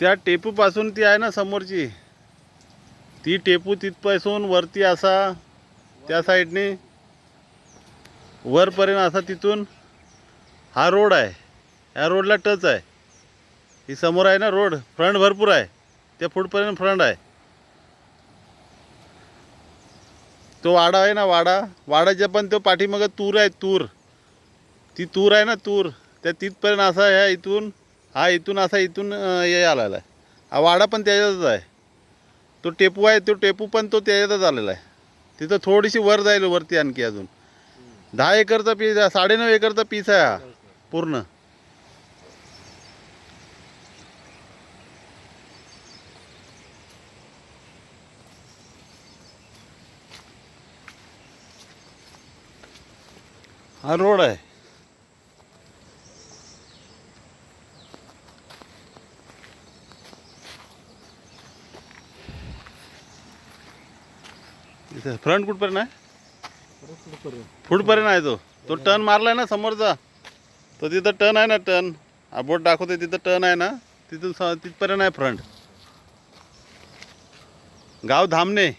त्या टेपूपासून ती आहे ना समोरची. ती टेपू तिथपासून वरती असा त्या साईडने. वरपर्यंत असा तिथून हा रोड आहे. ह्या रोडला टच आहे. ही समोर आहे ना रोड फ्रंट भरपूर आहे. त्या फुटपर्यंत फ्रंट आहे. तो वाडा आहे ना वाडा. वाडाच्या पण तो पाठीमागं तूर आहे तूर. ती तूर आहे ना तूर. त्या तिथपर्यंत असा ह्या इथून हा इथून असा इथून हे आलेला आहे. हा वाडा पण त्याच्यातच आहे. तो टेपू आहे तो टेपू पण तो त्याच्यातच आलेला आहे. तिथं थोडीशी वर जाईल वरती आणखी अजून. दहा एकरचा पीस आहे साडेनऊ एकरचा पीस आहे हा पूर्ण. हा रोड आहे. इथे. फ्रंट कुठपर्यंत आहे? फुटपर्यंत आहे तो. तो टर्न मारलाय ना समोरचा. तो तिथं टर्न आहे ना टर्न हा बोट दाखवते तिथं टर्न आहे ना. तिथून स- तिथपर्यंत आहे फ्रंट गाव धामणे.